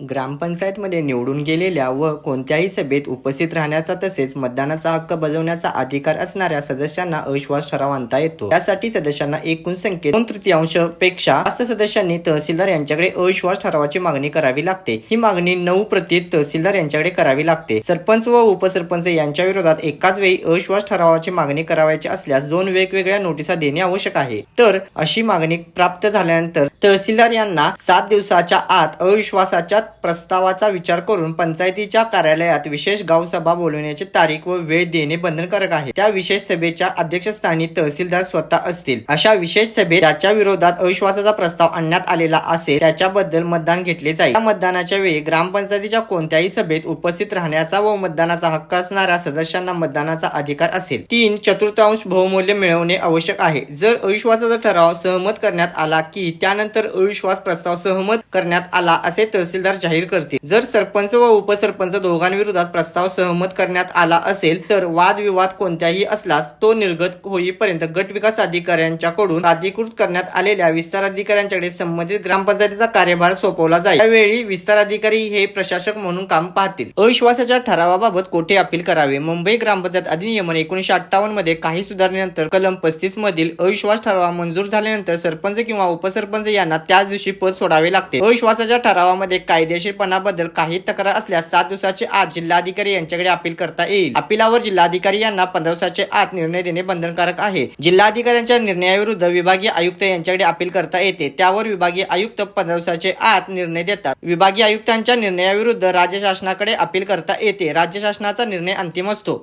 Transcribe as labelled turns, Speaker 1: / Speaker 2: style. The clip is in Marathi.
Speaker 1: ग्रामपंचायतमध्ये निवडून गेलेल्या व कोणत्याही सभेत उपस्थित राहण्याचा तसेच मतदानाचा हक्क बजावण्याचा अधिकार असणाऱ्या सदस्यांना अविश्वास ठराव आणता येतो. त्यासाठी सदस्यांना एकूण संख्येत दोन तृतीयांशपेक्षा जास्त सदस्यांनी तहसीलदार यांच्याकडे अविश्वास ठरावाची मागणी करावी लागते. ही मागणी नऊ प्रति तहसीलदार यांच्याकडे करावी लागते. सरपंच व उपसरपंच यांच्या विरोधात एकाच वेळी अविश्वास ठरावाची मागणी करावयाची असल्यास दोन वेगवेगळ्या नोटिसा देणे आवश्यक आहे. तर अशी मागणी प्राप्त झाल्यानंतर तहसीलदार यांना सात दिवसाच्या आत अविश्वासाच्या प्रस्तावाचा विचार करून पंचायतीच्या कार्यालयात विशेष गाव सभा बोलवण्याची तारीख व वेळ देणे बंधनकारक आहे. त्या विशेष सभेच्या अध्यक्षस्थानी तहसीलदार स्वतः असतील. अशा विशेष सभेत ज्याच्या विरोधात अविश्वासाचा प्रस्ताव आणण्यात आलेला असेल त्याच्याबद्दल मतदान घेतले जाईल. या मतदानाच्या वेळी ग्रामपंचायतीच्या कोणत्याही सभेत उपस्थित राहण्याचा व मतदानाचा हक्क असणाऱ्या सदस्यांना मतदानाचा अधिकार असेल. तीन चतुर्थांश बहुमूल्य मिळवणे आवश्यक आहे. जर अविश्वासाचा ठराव सहमत करण्यात आला की त्यानंतर अविश्वास प्रस्ताव सहमत करण्यात आला असे तहसीलदार जाहीर करतील. जर सरपंच व उपसरपंच दोघांविरोधात प्रस्ताव सहमत करण्यात आला असेल तर वादविवाद कोणत्याही असल्यास तो निर्गत होईपर्यंत गट विकास अधिकाऱ्यांच्याकडून अधिकृत करण्यात आलेल्या विस्तार अधिकाऱ्यांच्याकडे संबंधित ग्रामपंचायतीचा कार्यभार सोपवला जाईल. त्यावेळी विस्तार अधिकारी हे प्रशासक म्हणून काम पाहतील. अविश्वासाच्या ठरावाबाबत कोठे अपील करावे? मुंबई ग्रामपंचायत अधिनियमन एकोणीशे अठ्ठावन्नमध्ये काही सुधारणेनंतर कलम पस्तीस मधील अविश्वास ठराव मंजूर झाल्यानंतर सरपंच किंवा उपसरपंच यांना त्याच दिवशी पद सोडावे लागते. अविश्वासाच्या ठरावामध्ये काही कायदेशीरपणाबद्दल काही तक्रार असल्यास सात दिवसाचे आत जिल्हाधिकारी यांच्याकडे अपील करता येईल. अपिलावर जिल्हाधिकारी यांना पंधरा दिवसाचे आत निर्णय देणे बंधनकारक आहे. जिल्हाधिकाऱ्यांच्या निर्णयाविरुद्ध विभागीय आयुक्त यांच्याकडे अपील करता येते. त्यावर विभागीय आयुक्त पंधरा दिवसाचे आत निर्णय देतात. विभागीय आयुक्तांच्या निर्णयाविरुद्ध राज्य शासनाकडे अपील करता येते. राज्य शासनाचा निर्णय अंतिम असतो.